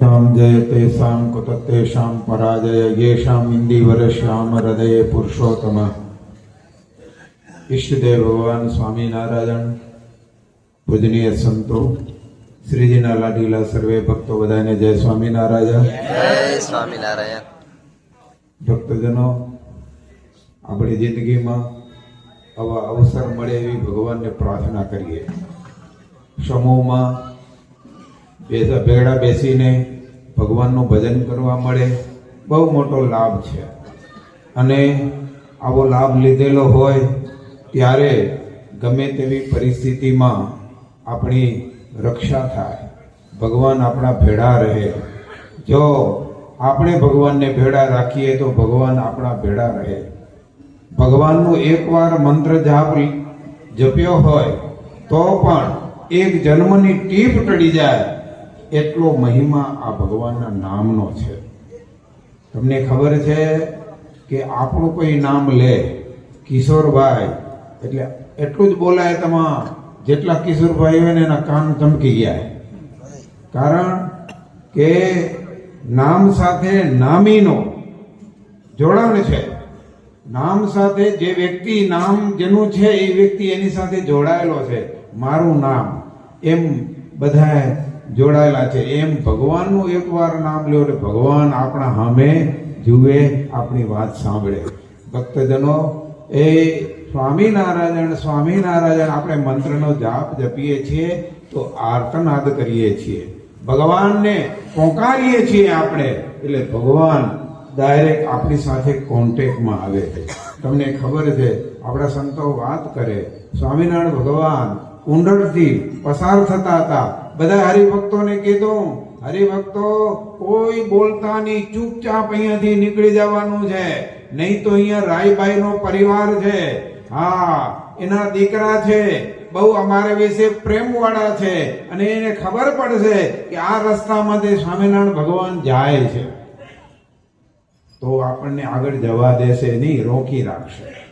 तां जयतेषां कुततेषां पराजय येषाम् इन्दिवरश्याम हृदये પુરુષોત્તમ ઈષ્ટદેવ ભગવાન સ્વામિનારાયણ પૂજનીય સંતો શ્રીજીના લાડીલા સર્વે ભક્તો બધાને જય સ્વામિનારાયણ જય સ્વામિનારાયણ ભક્તજનો આપણી જિંદગીમાં આવા અવસર મળે એવી ભગવાનને પ્રાર્થના કરીએ સમૂહમાં બેસા ભેગા બેસીને ભગવાનનું ભજન કરવા મળે. બહુ મોટો લાભ છે. અને આવો લાભ લીધેલો હોય ત્યારે ગમે તેવી પરિસ્થિતિમાં આપણી રક્ષા થાય. ભગવાન આપણા ભેળા રહે. જો આપણે ભગવાનને ભેળા રાખીએ તો ભગવાન આપણા ભેળા રહે. ભગવાનનું એકવાર મંત્ર જાપ જપ્યો હોય તો પણ એક જન્મની ટીપ ટળી જાય. એટલો મહિમા આ ભગવાનના નામનો છે. તમને ખબર છે કે આપણું કોઈ નામ લે, કિશોરભાઈ, એટલે એટલું જ બોલાય તમા જેટલા કિશોરભાઈ હોય ને એના કાન ચમકી ગયા. કારણ કે નામ સાથે નામીનો જોડાણ છે. નામ સાથે જે વ્યક્તિ નામ જેનું છે એ વ્યક્તિ એની સાથે જોડાયેલો છે. મારું નામ. એમ બધા જોડાયેલા છે. એમ ભગવાનનું એકવાર નામ લ્યો એટલે ભગવાન આપણા સામે જુએ, આપણી વાત સાંભળે. ભક્તજનો, એ સ્વામિનારાયણ સ્વામિનારાયણ આપણે મંત્રનો જાપ જપીએ છીએ, તો આર્તનાદ કરીએ છીએ. ભગવાનને પોકારીએ છીએ આપણે, એટલે ભગવાન ડાયરેક્ટ આપણી સાથે કોન્ટેક્ટમાં આવે છે. તમને ખબર છે, આપણા સંતો વાત કરે, સ્વામિનારાયણ ભગવાન કુંડળથી પસાર થતા હતા બધા હરિભક્તોને કીધું, હરિભક્તો, કોઈ બોલતા નહીં ચૂપચાપ અહીંયાથી નીકળી જવાનું છે. નહીં તો અહીંયા રાયબાઈ નો પરિવાર છે. હા, એના દીકરા છે. બહુ અમારે વિશે પ્રેમ વાળા છે. અને એને ખબર પડશે કે આ રસ્તામાંથી સ્વામિનારાયણ ભગવાન જાય છે. તો આપણને આગળ જવા દેશે નહીં, રોકી રાખશે.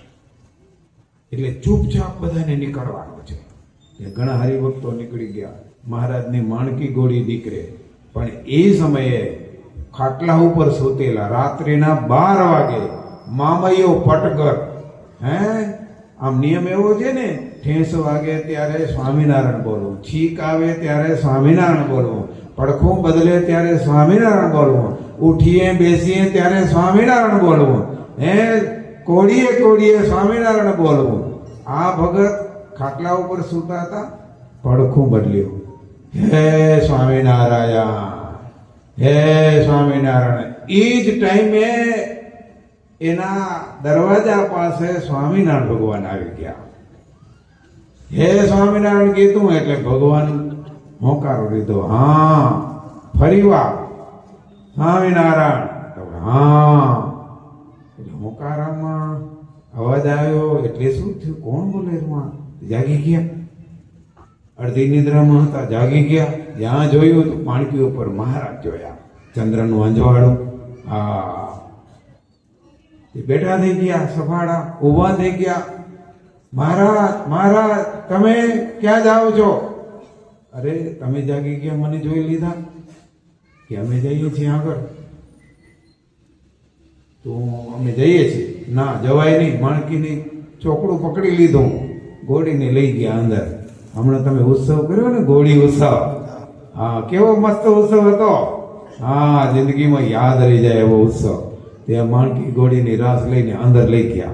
એટલે ચૂપચાપ બધાને નીકળવાનું છે. ઘણા હરિભક્તો નીકળી ગયા. મહારાજની માણકી ગોળી દીકરે. પણ એ સમયે ખાટલા ઉપર સૂતેલા રાત્રિના બાર વાગે મામૈયો પટગર હે? આમ નિયમ એવો છે ને, ઠેસ વાગે ત્યારે સ્વામિનારાયણ બોલવું, છીક આવે ત્યારે સ્વામિનારાયણ બોલવું, પડખું બદલે ત્યારે સ્વામિનારાયણ બોલવું, ઉઠીએ બેસીએ ત્યારે સ્વામિનારાયણ બોલવું, હે? કોડીએ કોડીએ સ્વામિનારાયણ બોલવું. આ ભગત ખાટલા ઉપર સૂતા હતા, પડખું બદલ્યું. હે સ્વામિનારાયણ હે સ્વામિનારાયણ. એ જ ટાઈમે એના દરવાજા પાસે સ્વામિનારાયણ ભગવાન આવી ગયા. હે સ્વામિનારાયણ કીધું એટલે ભગવાન હોંકારો લીધો. હા, ફરી વાર. સ્વામિનારાયણ. હા. એટલે હોંકારામાં અવાજ આવ્યો, એટલે શું થયું? કોણ બોલે જાગી ગયા? અડધી નિદ્રામાં હતા, જાગી ગયા. જ્યાં જોયું તો માણકી ઉપર મહારાજ જોયા. ચંદ્રનું અંજવાળું. આ બેઠા થઈ ગયા સફાળા ઊભા થઈ ગયા. મહારાજ મહારાજ, તમે ક્યાં જાઓ છો? અરે, તમે જાગી ગયા, મને જોઈ લીધા. કે અમે જઈએ છીએ આગળ. તો અમે જઈએ છીએ. ના, જવાય નહીં, માણકીની ચોકડું પકડી લીધું. ગોળીને લઈ ગયા અંદર. હમણાં તમે ઉત્સવ કર્યો ને, ગોળી ઉત્સવ. હા, કેવો મસ્ત ઉત્સવ હતો. હા, જિંદગીમાં યાદ રહી જાય એવો ઉત્સવ. ત્યાં માણકી ગોળીની રાસ લઈને અંદર લઈ ગયા.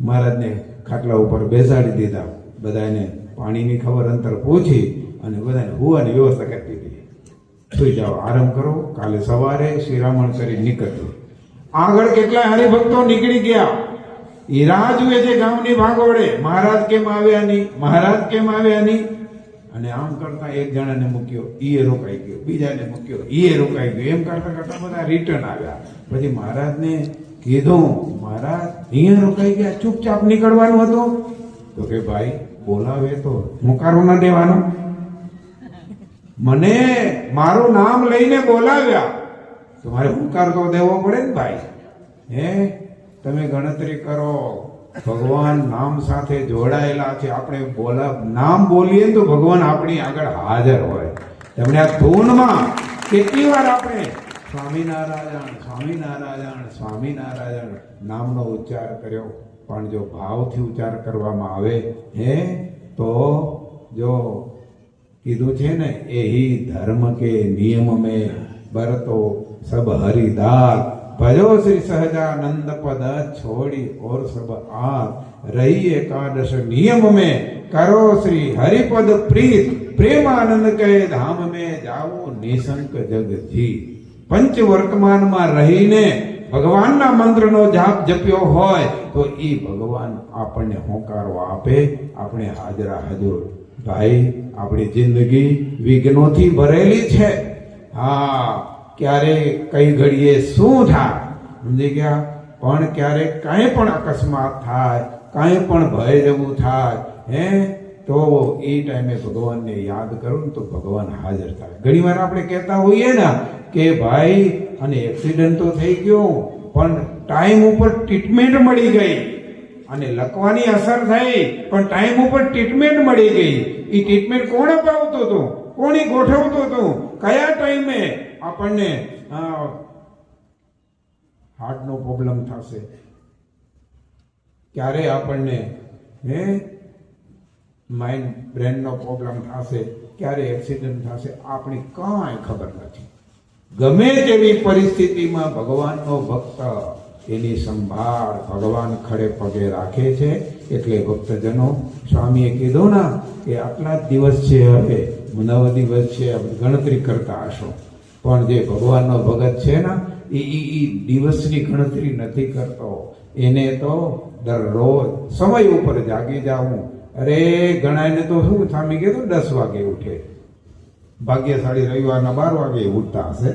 મહારાજને ખાટલા ઉપર બેસાડી દીધા. બધાને પાણીની ખબર અંતર પૂછી અને બધાને હોવાની વ્યવસ્થા કરી દીધી. સુઈ જાઓ, આરામ કરો. કાલે સવારે શિરામણ કરી નીકળ્યું આગળ કેટલાય હરિભક્તો નીકળી ગયા. એ રાહ જુએ છે ગામની ભાગોળે. મહારાજ કેમ આવ્યા નહીં? મહારાજ કેમ આવ્યા નહીં? અને આમ કરતા એક જણાને મૂક્યો. ઈએ રોકાઈ ગયો. બીજાને મૂક્યો. ઈએ રોકાઈ ગયો. એમ કરતા કરતા બધા રિટર્ન આવ્યા. પછી મહારાજને કીધું, મહારાજ, અહીંયા રોકાઈ ગયા. ચૂપચાપ નીકળવાનું હતું? તો કે, ભાઈ, બોલાવે તો. મુકારો ના દેવાનો. મને? મારું નામ લઈને બોલાવ્યા. તો મારે હુંકાર તો દેવો પડે ને ભાઈ. હે? તમે ગણતરી કરો, ભગવાન નામ સાથે જોડાયેલા છે. આપણે બોલા, નામ બોલીએ તો ભગવાન આપણી આગળ હાજર હોય. તમને આ ધૂનમાં કેટલી વાર આપણે સ્વામિનારાયણ સ્વામિનારાયણ સ્વામિનારાયણ નામનો ઉચ્ચાર કર્યો. પણ જો ભાવથી ઉચ્ચાર કરવામાં આવે, હે, તો જો કીધું છે ને એ ધર્મ કે નિયમ મેં બરતો સબ હરિદાસ ભજો શ્રી સહજાનંદ પદ છોડી ઓર સબ આ રહી એકાદશ નિયમ में કરો શ્રી હરિપદ પ્રીત. પ્રેમાનંદ કહે ધામ में જાઓ નિશંક જગજી પંચ વર્તમાનમાં રહીને ભગવાનના મંત્રનો જાપ જપ્યો હોય તો એ ભગવાન આપણને હોંકારો આપે. આપણે હાજરા હજુર. ભાઈ, આપણી જિંદગી વિઘ્નોથી ભરેલી છે. હા ક્યારે કઈ ઘડીએ શું થાય? સમજી ગયા? પણ ક્યારેક કાંઈ પણ અકસ્માત થાય, કાંઈ પણ ભય જેવું થાય, હે? તો એ ટાઈમે ભગવાનને યાદ કરું તો ભગવાન હાજર થાય. ઘણી વાર આપણે કહેતા હોઈએ ને કે ભાઈ, અને એક્સિડન્ટ તો થઈ ગયો, પણ ટાઈમ ઉપર ટ્રીટમેન્ટ મળી ગઈ. અને લખવાની અસર થઈ, પણ ટાઈમ ઉપર ટ્રીટમેન્ટ મળી ગઈ. એ ટ્રીટમેન્ટ કોણ અપાવતું હતું? કોણી ગોઠવતું હતું? કયા ટાઈમે આપણને હાર્ટનો પ્રોબ્લેમ થશે. ક્યારે આપણને, હે માઇન્ડ બ્રેનનો પ્રોબ્લેમ થશે, ક્યારે એક્સિડન્ટ થશે, આપણી કાંઈ ખબર નથી. ગમે તેવી પરિસ્થિતિમાં ભગવાનનો ભક્ત એની સંભાળ ભગવાન ખડે પગે રાખે છે, એટલે ભક્તજનો સ્વામીએ કીધું ના કે આટલા જ દિવસ છે હવે, નવ દિવસ છે ગણતરી કરતા હશો. પણ જે ભગવાનનો ભગત છે ને, એ ઈ દિવસની ગણતરી નથી કરતો. એને તો દરરોજ સમય ઉપર જાગી જાવું અરે, ગણાયને તો શું થામી ગયું દસ વાગે ઉઠે. ભાગ્યશાળી રવિવારના બાર વાગે ઉઠતા હશે.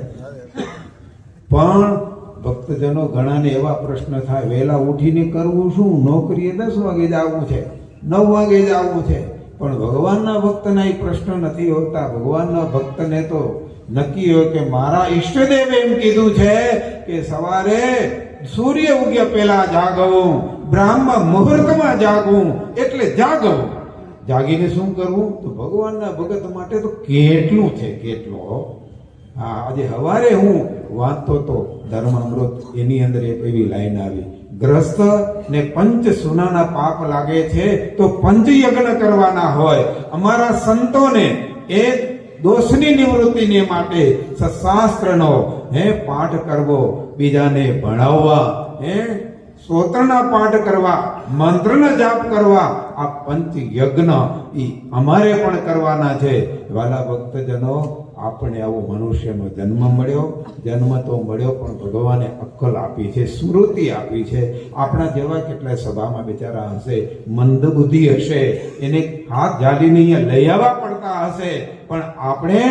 પણ ભક્તજનો ઘણાને એવા પ્રશ્ન થાય, વહેલા ઉઠીને કરવું શું? નોકરીએ દસ વાગે જ આવવું છે, નવ વાગે જ આવવું છે. પણ ભગવાનના ભક્તના એ પ્રશ્ન નથી હોતા. ભગવાનના ભક્તને તો નક્કી હોય કે મારા ઈષ્ટદેવે એમ કીધું છે કે સવારે સૂર્ય ઉગ્યા પહેલા જાગવું, બ્રાહ્મ મુહૂર્તમાં જાગવું, એટલે જાગવું. જાગીને શું કરવું? તો ભગવાનના ભગત માટે તો કેટલું છે, કેટલો? હા, આજે હવારે હું વાંચતો તો ધર્મામૃત એની અંદર એક એવી લાઈન આવી. ગ્રસ્ત ને પંચ સુનાના પાપ લાગે છે, તો પંચ યજ્ઞ કરવાના હોય. અમારા સંતોને એ દોષની નિવૃત્તિને માટે સશાસ્ત્રનો, હે, પાઠ કરવો, બીજાને ભણાવવા, હે સ્તોત્રના પાઠ કરવા, મંત્રનો જાપ કરવા, આ પંચ યજ્ઞ એ અમારે પણ કરવાના છે. વાલા ભક્તજનો આપણે આવો મનુષ્યનો જન્મ મળ્યો. જન્મ તો મળ્યો પણ ભગવાને અક્કલ આપી છે, સ્મૃતિ આપી છે. આપણા જેવા કેટલાય સભામાં બિચારા હશે, મંદબુદ્ધિ હશે, એને હાથ જાલીને અહીંયા લઈ આવવા પડતા હશે. પણ આપણે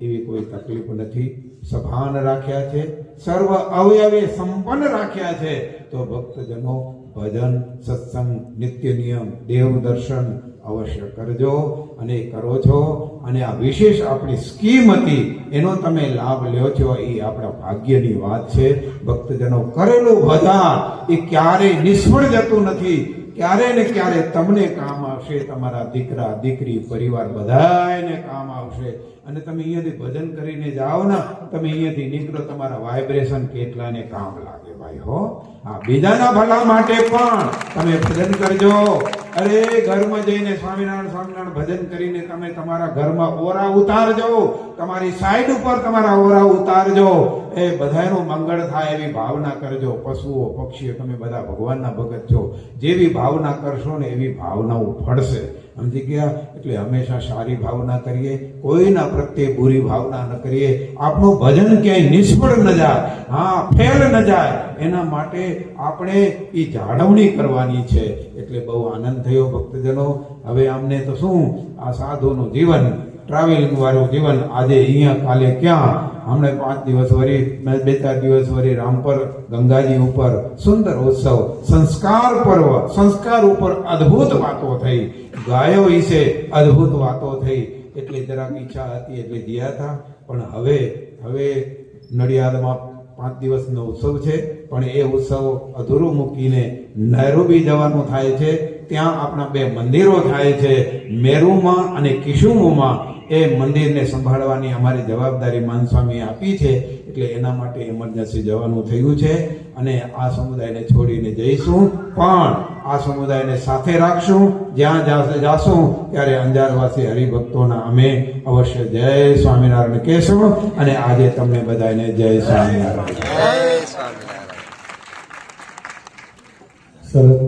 એવી કોઈ તકલીફ નથી. સભાન રાખ્યા છે, સર્વ અવયવે સંપન્ન રાખ્યા છે. તો ભક્તજનો ભજન, સત્સંગ, નિત્ય નિયમ, દેવ દર્શન અવશ્ય કરજો અને કરો છો. અને આ વિશેષ આપણી સ્કીમ હતી, એનો તમે લાભ લ્યો છો, એ આપણા ભાગ્યની વાત છે. ભક્તજનો, કરેલું વધાર, એ ક્યારેય નિષ્ફળ જતું નથી. ક્યારે ને ક્યારે તમને કામ આવશે, તમારા દીકરા, દીકરી, પરિવાર બધાને કામ આવશે. અને તમે અહીંયાથી ભજન કરીને જાઓ ને, તમે અહીંયાથી નીકળો, તમારા વાઇબ્રેશન કેટલાને કામ લાગે ભાઈ હો. હા, બીજાના ભલા માટે પણ તમે ભજન કરજો. અરે, ઘરમાં જઈને સ્વામિનારાયણ સ્વામિનારાયણ ભજન કરીને તમે તમારા ઘરમાં ઓરા ઉતારજો. તમારી સાઈડ ઉપર તમારા ઓરા ઉતારજો. એ બધાનું મંગળ થાય એવી ભાવના કરજો. પશુઓ, પક્ષીઓ, તમે બધા ભગવાનના ભગત છો. જેવી ભાવના કરશો ને એવી ભાવનાઓ ફળશે સમજી ગયા એટલે હંમેશા સારી ભાવના કરીએ, કોઈના પ્રત્યે બુરી ભાવના ન કરીએ. આપણું ભજન ક્યાંય નિષ્ફળ ન જાય, હા, ફેલ ન જાય. એના માટે આપણે એ જાળવણી કરવાની છે. એટલે બહુ આનંદ થયો ભક્તજનો. હવે અમને તો શું, આ સાધુનું જીવન ટ્રાવેલિંગ વાળું જીવન આજે અહીંયા કાલે ક્યાં હમણે પાંચ દિવસ વરી બે ચાર દિવસ વરી રામપર ગંગાજી ઉપર સુંદર ઉત્સવ, સંસ્કાર પર્વ, સંસ્કાર ઉપર અદ્ભુત વાતો થઈ. ગાયો વિશે અદ્ભુત વાતો થઈ. એટલે જરાક ઈચ્છા હતી, એટલે ગયા હતા. પણ હવે હવે નડિયાદમાં પાંચ દિવસનો ઉત્સવ છે. પણ એ ઉત્સવ અધૂરો મૂકીને નૈરોબી જવાનું થાય છે. ત્યાં આપણા બે મંદિરો થાય છે મેરુમાં અને કિશુમુમાં. એ મંદિરને સંભાળવાની અમારી જવાબદારી માનસ્વામીએ આપી છે એટલે એના માટે ઇમરજન્સી જવાનું થયું છે. અને આ સમુદાયને છોડીને જઈશું પણ આ સમુદાયને સાથે રાખશું. જ્યાં જાશું ત્યારે અંજારવાસી હરિભક્તોના અમે અવશ્ય જય સ્વામિનારાયણ કહેશું. અને આજે તમને બધાને જય સ્વામિનારાયણ. જય સ્વામિનારાયણ. સરસ